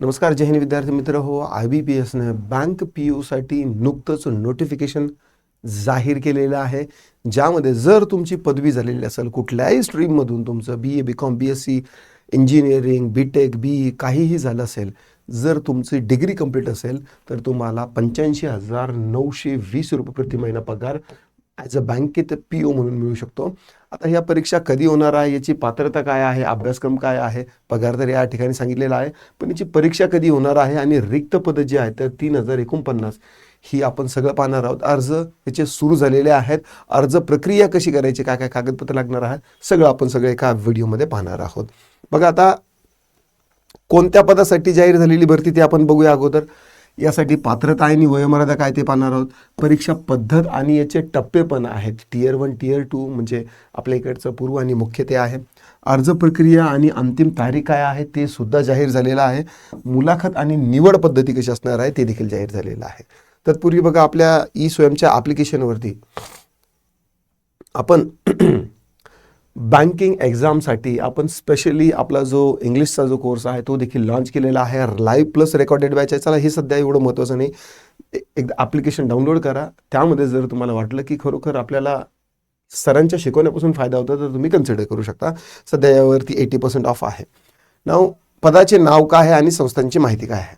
नमस्कार जय हिंद विद्यार्थी मित्र. हो आय बी पी एसने बँक पी यूसाठी नुकतंच नोटिफिकेशन जाहीर केलेलं आहे. ज्यामध्ये जर तुमची पदवी झालेली असेल कुठल्याही स्ट्रीममधून तुमचं B A B com B S C engineering B tech B काहीही झालं असेल जर तुमची डिग्री कंप्लीट असेल तर तुम्हाला पंच्याऐंशी हजार नऊशे वीस रुपये प्रति महिना पगार ॲज अ बँकेत पी ओ म्हणून मिळू शकतो. आता ह्या परीक्षा कधी होणार आहे याची पात्रता काय आहे अभ्यासक्रम काय आहे पगार तर या ठिकाणी सांगितलेला आहे पण याची परीक्षा कधी होणार आहे आणि रिक्त पदं जी आहेत तर तीन हजार एकोणपन्नास ही आपण सगळं पाहणार आहोत. अर्ज याचे सुरू झालेले आहेत. अर्ज प्रक्रिया कशी करायची काय काय कागदपत्र लागणार आहेत सगळं आपण सगळं एका व्हिडिओमध्ये पाहणार आहोत. बघा आता कोणत्या पदासाठी जाहीर झालेली भरती ते आपण बघूया अगोदर. यासाठी पात्रता आणि वयोमर्यादा काय ते पाहणार आहोत? परीक्षा पद्धत आणि याचे टप्पे पण आहेत. टियर वन टियर टू म्हणजे आपल्या इकडचं पूर्व आणि मुख्य ते आहे. अर्ज प्रक्रिया आणि अंतिम तारीख काय आहे ते सुद्धा जाहीर झालेलं आहे. मुलाखत आणि निवड पद्धती कशी असणार आहे ते देखील जाहीर झालेलं आहे. तत्पूर्वी बघा आपल्या ई स्वयंच्या ॲप्लिकेशनवरती आपण बँकिंग एक्झामसाठी आपण स्पेशली आपला जो इंग्लिशचा जो कोर्स आहे तो देखील लॉन्च केलेला आहे. लाईव्ह प्लस रेकॉर्डेड बॅच आहे. चला हे सध्या एवढं महत्त्वाचं नाही. एकदा ॲप्लिकेशन डाउनलोड करा. त्यामध्ये जर तुम्हाला वाटलं की खरोखर आपल्याला सरांच्या शिकवण्यापासून फायदा होता तर तुम्ही कन्सिडर करू शकता. सध्या यावरती एटी पर्सेंट ऑफ आहे. नाव पदाचे नाव काय आहे आणि संस्थांची माहिती काय आहे?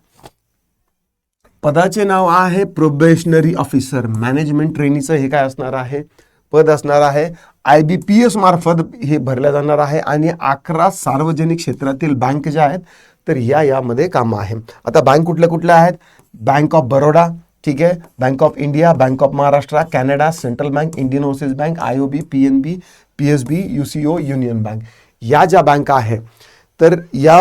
पदाचे नाव आहे प्रोबेशनरी ऑफिसर मॅनेजमेंट ट्रेनीचं हे काय असणार आहे? पद असणार आहे. आय बी पी एस मार्फत हे भरल्या जाणार आहे आणि अकरा सार्वजनिक क्षेत्रातील बँक ज्या आहेत तर या यामध्ये कामं आहे. आता बँक कुठल्या कुठल्या आहेत? बँक ऑफ बरोडा ठीक आहे. Bank of India bank of Maharashtra Canara central bank Indian overseas bank I O B P N B P S B U C O union bank या ज्या बँका आहे तर या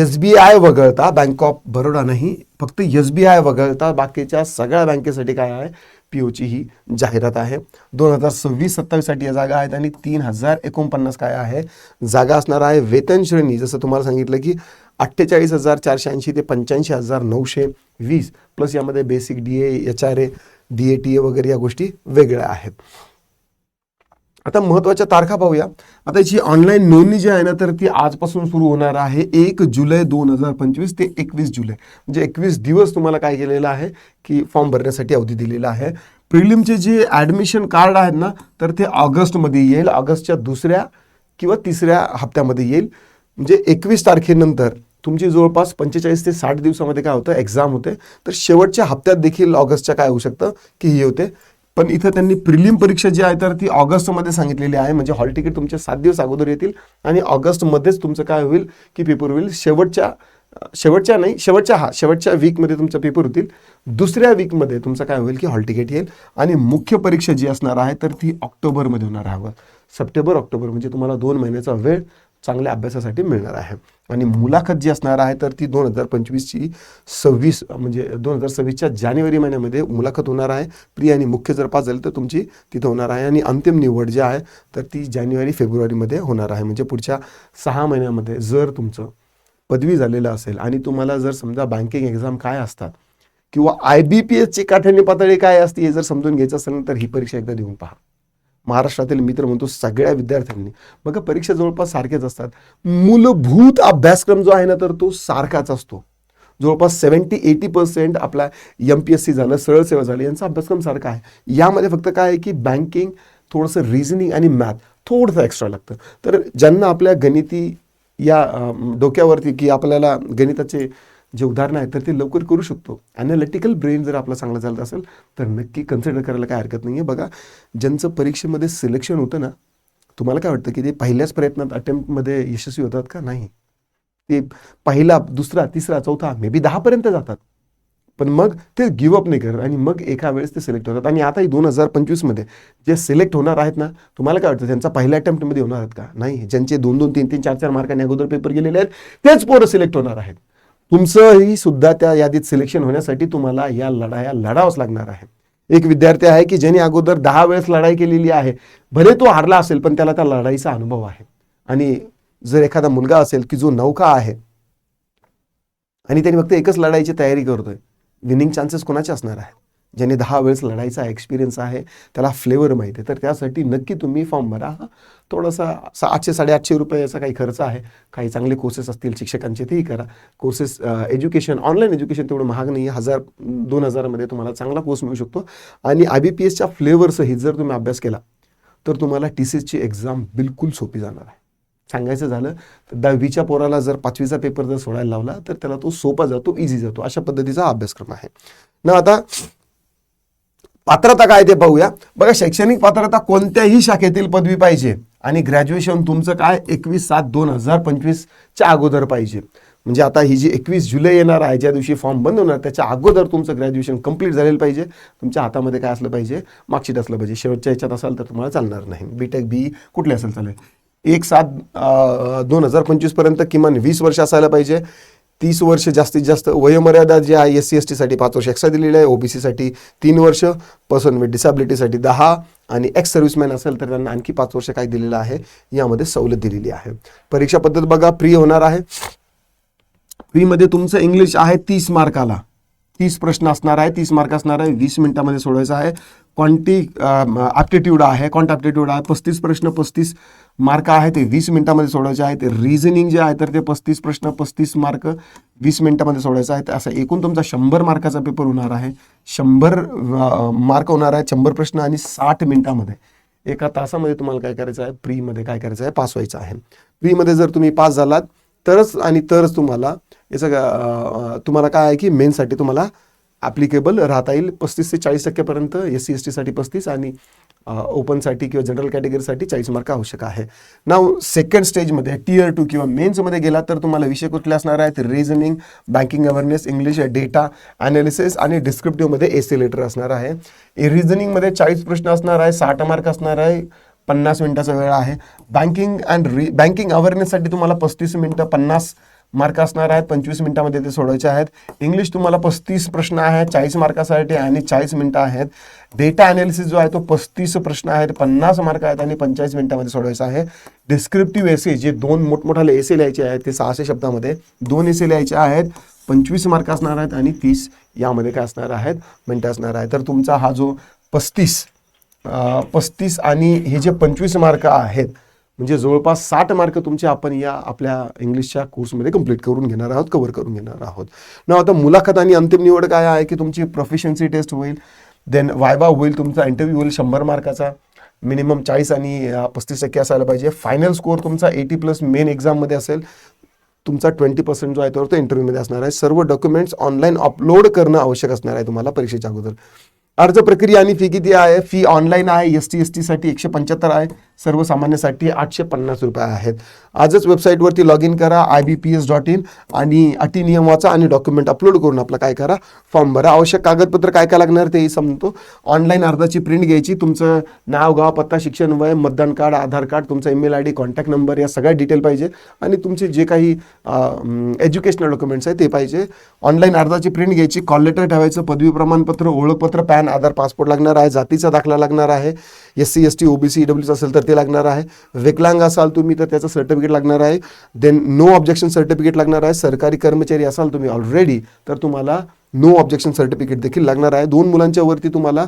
एस बी आय वगळता bank of Baroda नाही. फक्त S B I वगळता बाकीच्या सगळ्या बँकेसाठी काय आहे? पी ओची ही जाहिरात आहे. दोन हजार सव्वीस सत्तावीससाठी या जागा आहेत आणि तीन हजार एकोणपन्नास काय आहे? जागा असणार आहे वेतन श्रेणी. जसं तुम्हाला सांगितलं की अठ्ठेचाळीस हजार चारशे ऐंशी ते पंच्याऐंशी हजार नऊशे वीस. प्लस यामध्ये basic D A H R A D A T A वगैरे या गोष्टी वेगळ्या आहेत. आता महत्त्वाच्या तारखा पाहूया. आता याची ऑनलाईन नोंदणी जी आहे ना तर ती आजपासून सुरू होणार आहे एक जुलै दोन हजार पंचवीस ते एकवीस जुलै. म्हणजे एकवीस दिवस तुम्हाला काय केलेलं आहे की फॉर्म भरण्यासाठी अवधी दिलेला आहे. प्रिलिमचे जे ॲडमिशन कार्ड आहेत ना तर ते ऑगस्टमध्ये येईल. ऑगस्टच्या दुसऱ्या किंवा तिसऱ्या हप्त्यामध्ये येईल. म्हणजे एकवीस तारखेनंतर तुमची जवळपास पंचेचाळीस ते साठ दिवसामध्ये काय होतं? एक्झाम होते. तर शेवटच्या हप्त्यात देखील ऑगस्टच्या काय होऊ शकतं? की हे होते. पण इथं त्यांनी प्रिलिम परीक्षा जी आहे तर ती ऑगस्टमध्ये सांगितलेली आहे. म्हणजे हॉल तिकीट तुमचे सात दिवस अगोदर येतील आणि ऑगस्टमध्येच तुमचं काय होईल की पेपर होईल. शेवटच्या शेवटच्या नाही शेवटच्या हा शेवटच्या वीकमध्ये तुमचा पेपर होतील. दुसऱ्या वीकमध्ये तुमचं काय होईल की हॉल तिकीट येईल. आणि मुख्य परीक्षा जी असणार आहे तर ती ऑक्टोबरमध्ये होणार आहे. सप्टेंबर ऑक्टोबर म्हणजे तुम्हाला दोन महिन्याचा वेळ. चांगल्या अभ्यासासाठी मिळणार आहे. आणि मुलाखत जी असणार आहे तर ती दोन हजार पंचवीसची सव्वीस म्हणजे दोन हजार सव्वीसच्या जानेवारी महिन्यामध्ये मुलाखत होणार आहे. प्री आणि मुख्य जर पास झाली तर तुमची तिथं होणार आहे. आणि अंतिम निवड जी आहे तर ती जानेवारी फेब्रुवारीमध्ये होणार आहे. म्हणजे पुढच्या सहा महिन्यामध्ये जर तुमचं पदवी झालेलं असेल आणि तुम्हाला जर समजा बँकिंग एक्झाम काय असतात किंवा आय बी पी एसची काठिण्य पातळी काय असते हे जर समजून घ्यायचं असेल तर ही परीक्षा एकदा देऊन पहा. महाराष्ट्रातील मित्र म्हणतो सगळ्या विद्यार्थ्यांनी. बघा परीक्षा जवळपास सारख्याच असतात. मूलभूत अभ्यासक्रम जो आहे ना तर तो सारखाच असतो. जवळपास सेवन्टी एटी पर्सेंट आपला एम पी एस सी झालं सरळ सेवा झाली यांचा अभ्यासक्रम सारखा आहे. यामध्ये फक्त काय आहे की बँकिंग थोडंसं रिझनिंग आणि मॅथ थोडंसं एक्स्ट्रा लागतं. तर ज्यांना आपल्या गणिती या डोक्यावरती की आपल्याला गणिताचे जे उदाहरणं आहेत तर ते लवकर करू शकतो. ॲनालिटिकल ब्रेन जर आपला चांगला चालत असेल तर नक्की कन्सिडर करायला काय हरकत नाही आहे बघा ज्यांचं परीक्षेमध्ये सिलेक्शन होतं ना तुम्हाला काय वाटतं की ते पहिल्याच प्रयत्नात अटेम्प्टमध्ये यशस्वी होतात का? नाही. ते पहिला दुसरा तिसरा चौथा मे बी दहापर्यंत जातात. पण मग ते गिवअप नाही करत आणि मग एका वेळेस ते सिलेक्ट होतात. आणि आताही दोन हजार पंचवीसमध्ये जे सिलेक्ट होणार आहेत ना तुम्हाला काय वाटतं त्यांचा पहिल्या अटेम्प्टमध्ये होणार आहेत का? नाही. ज्यांचे दोन दोन तीन तीन चार चार मार्कांनी अगोदर पेपर गेलेले आहेत तेच पोरं सिलेक्ट होणार आहेत. तुमचंही सुद्धा त्या यादीत सिलेक्शन होण्यासाठी तुम्हाला या लढाया लढावंच लागणार आहे. एक विद्यार्थी आहे की ज्याने अगोदर दहा वेळेस लढाई केलेली आहे. भले तो हारला असेल पण त्याला त्या लढाईचा अनुभव आहे. आणि जर एखादा मुलगा असेल की जो नौका आहे आणि त्यांनी फक्त एकच लढाईची तयारी करतोय विनिंग चान्सेस कोणाचे असणार आहेत ज्याने दहा वेळेस लढायचा एक्सपिरियन्स आहे त्याला फ्लेवर माहिती आहे. तर त्यासाठी नक्की तुम्ही फॉर्म भरा. हा थोडासा सा- आठशे साडेआठशे रुपये याचा काही खर्च आहे. काही चांगले कोर्सेस असतील शिक्षकांचे तेही करा. कोर्सेस एज्युकेशन ऑनलाईन एज्युकेशन तेवढं महाग नाही. हजार दोन हजारामध्ये तुम्हाला चांगला कोर्स मिळू शकतो. आणि आय बी पी एसच्या फ्लेवरसहित जर तुम्ही अभ्यास केला तर तुम्हाला टी सी एसची एक्झाम बिलकुल सोपी जाणार आहे. सांगायचं झालं तर दहावीच्या पोराला जर पाचवीचा पेपर जर सोडायला लावला तर त्याला तो सोपा जातो इझी जातो. अशा पद्धतीचा अभ्यासक्रम आहे. ना आता पात्रता काय ते पाहूया बघा शैक्षणिक पात्रता कोणत्याही शाखेतील पदवी पाहिजे. आणि ग्रॅज्युएशन तुमचं काय? एकवीस सात दोन हजार पंचवीसच्या अगोदर पाहिजे. म्हणजे आता ही जी एकवीस जुलै येणार आहे ज्या दिवशी फॉर्म बंद होणार त्याच्या अगोदर तुमचं ग्रॅज्युएशन कंप्लीट झालेलं पाहिजे. तुमच्या हातामध्ये काय असलं पाहिजे? मार्कशीट असलं पाहिजे. शेवटच्या याच्यात असाल तर तुम्हाला चालणार नाही. बीटेक बी कुठले असेल चालेल एक सात दोन हजार पंचवीसपर्यंत किमान वीस वर्ष असायला पाहिजे. तीस वर्ष जास्तीत जास्त वयोमर्यादा जी आहे एस सी एस टीसाठी पाच वर्ष एक्स्ट्रा दिलेली आहे ओबीसीसाठी तीन वर्ष पर्सन विथ डिसॅबिलिटीसाठी दहा आणि एक्स सर्व्हिसमॅन असेल तर त्यांना आणखी पाच वर्ष काय दिलेलं आहे यामध्ये सवलत दिलेली आहे. परीक्षा पद्धत बघा प्री होणार आहे. प्रीमध्ये तुमचं इंग्लिश आहे तीस मार्काला तीस प्रश्न असणार आहे तीस मार्क असणार आहे वीस मिनिटामध्ये सोडवायचं आहे. क्वांटी ॲप्टिट्यूड आहे क्वांट ॲप्टिट्यूड आहे पस्तीस प्रश्न पस्तीस मार्क आहे ते वीस मिनिटामध्ये सोडवायचे आहे ते रिझनिंग जे आहे तर ते पस्तीस प्रश्न पस्तीस मार्क वीस मिनिटामध्ये सोडायचं आहे असं एकूण तुमचा शंभर मार्काचा पेपर होणार आहे. शंभर मार्क होणार आहे शंभर प्रश्न आणि साठ मिनिटामध्ये. एका तासामध्ये तुम्हाला काय करायचं आहे? प्रीमध्ये काय करायचं आहे? पास व्हायचं आहे. प्रीमध्ये जर तुम्ही पास झालात तरच आणि तरच तुम्हाला याचं तुम्हाला काय आहे की मेनसाठी तुम्हाला ॲप्लिकेबल राहता येईल पस्तीस ते चाळीस टक्क्यापर्यंत एस सी एस टीसाठी पस्तीस आणि ओपनसाठी किंवा जनरल कॅटेगरीसाठी चाळीस मार्क आवश्यक आहे. नाव सेकंड स्टेजमध्ये टीयर टू किंवा मेन्समध्ये गेला तर तुम्हाला विषय कुठले असणार आहेत? Reasoning banking awareness English data analysis आणि डिस्क्रिप्टिव्हमध्ये एसे लेटर असणार आहे. रिझनिंगमध्ये चाळीस प्रश्न असणार आहे साठ मार्क असणार आहे. पन्नास मिनिटाचा वेळ आहे. बँकिंग अँड रि बँकिंग अवेअरनेससाठी तुम्हाला पस्तीस मिनटं पन्नास मार्क असणार आहेत. पंचवीस मिनिटामध्ये ते सोडवायचे आहेत. इंग्लिश तुम्हाला पस्तीस प्रश्न आहेत चाळीस मार्कासाठी आणि चाळीस मिनटं आहेत. डेटा अनालिसिस जो आहे तो पस्तीस प्रश्न आहेत पन्नास मार्क आहेत आणि पंचेचाळीस मिनिटामध्ये सोडवायचा आहे. डिस्क्रिप्टिव्ह एसे जे दोन मोठमोठाले एसे लिहायचे आहेत ते सहाशे शब्दामध्ये दोन एसे लिहायचे आहेत. पंचवीस मार्क असणार आहेत आणि तीस यामध्ये काय असणार आहेत मिनटं असणार आहे तर तुमचा हा जो पस्तीस पस्तीस आणि हे जे पंचवीस मार्क आहेत म्हणजे जवळपास साठ मार्क तुमचे आपण या आपल्या इंग्लिशच्या कोर्समध्ये कंप्लीट करून घेणार आहोत कव्हर करून घेणार आहोत. ना आता मुलाखत आणि अंतिम निवड काय आहे की तुमची प्रोफिशियन्सी टेस्ट होईल देन वायवा होईल तुमचा इंटरव्ह्यू होईल शंभर मार्काचा मिनिमम चाळीस आणि पस्तीस टक्के असायला पाहिजे. फायनल स्कोअर तुमचा एटी प्लस मेन एक्झाममध्ये असेल तुमचा ट्वेंटी पर्सेंट जो आहे तो इंटरव्ह्यूमध्ये असणार आहे. सर्व डॉक्युमेंट्स ऑनलाईन अपलोड करणं आवश्यक असणार आहे तुम्हाला परीक्षेच्या अगोदर. अर्ज प्रक्रिया आणि फी किती आहे? फी ऑनलाईन आहे एस टी एस टीसाठी एकशे पंच्याहत्तर आहे सर्वसामान्यासाठी आठशे पन्नास रुपये आहेत. आजच वेबसाईटवरती लॉग इन करा I B P S dot in आणि अटी नियम वाचा आणि डॉक्युमेंट अपलोड करून आपला काय करा? फॉर्म भरा. आवश्यक कागदपत्र काय काय लागणार तेही समजतो. ऑनलाईन अर्जाची प्रिंट घ्यायची. तुमचं नाव गाव पत्ता शिक्षण वय मतदान कार्ड आधार कार्ड तुमचा email I D contact number या सगळ्या डिटेल पाहिजे. आणि तुमचे जे काही एज्युकेशनल डॉक्युमेंट्स आहे ते पाहिजे. ऑनलाईन अर्जाची प्रिंट घ्यायची. कॉल लेटर ठेवायचं. पदवी प्रमाणपत्र ओळखपत्र पॅन आधार पासपोर्ट लागणार आहे जातीचा दाखला लागणार आहे S C S T OBC W असेल तर ते लागणार आहे. विकलांग असाल तुम्ही तर त्याचं सर्टिफिकेट लागणार आहे. देन नो ऑब्जेक्शन सर्टिफिकेट लागणार आहे. सरकारी कर्मचारी असाल तुम्ही ऑलरेडी तर तुम्हाला नो ऑब्जेक्शन सर्टिफिकेट देखील लागणार आहे. दोन मुलांच्या वरती तुम्हाला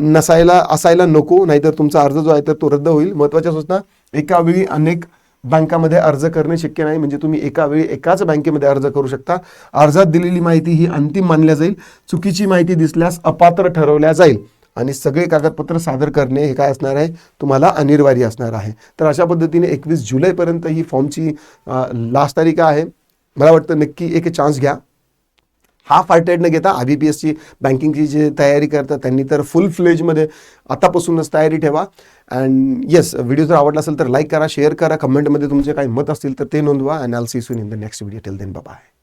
नसायला असायला नको नाहीतर तुमचा अर्ज जो आहे तर तो रद्द होईल. महत्त्वाच्या सूचना एका वेळी अनेक बँकामध्ये अर्ज करणे शक्य नाही म्हणजे तुम्ही एका वेळी एकाच बँकेमध्ये अर्ज करू शकता. अर्जात दिलेली माहिती ही अंतिम मानल्या जाईल. चुकीची माहिती दिसल्यास अपात्र ठरवल्या जाईल. आणि सगळे कागदपत्र सादर करणे हे काय असणार आहे? तुम्हाला अनिवार्य असणार आहे. तर अशा पद्धतीने एकवीस जुलैपर्यंत ही फॉर्मची लास्ट तारीख आहे. मला वाटतं नक्की एक चान्स घ्या. हाफ हार्टेड न घेता आय बी पी एसची बँकिंगची जी तयारी करतात त्यांनी तर फुल फ्लेजमध्ये आतापासूनच तयारी ठेवा. अँड येस व्हिडिओ जर आवडला असेल तर लाईक करा शेअर करा कमेंटमध्ये तुमचे काही मत असतील तर ते नोंदवा. And all see soon in the next video till then bye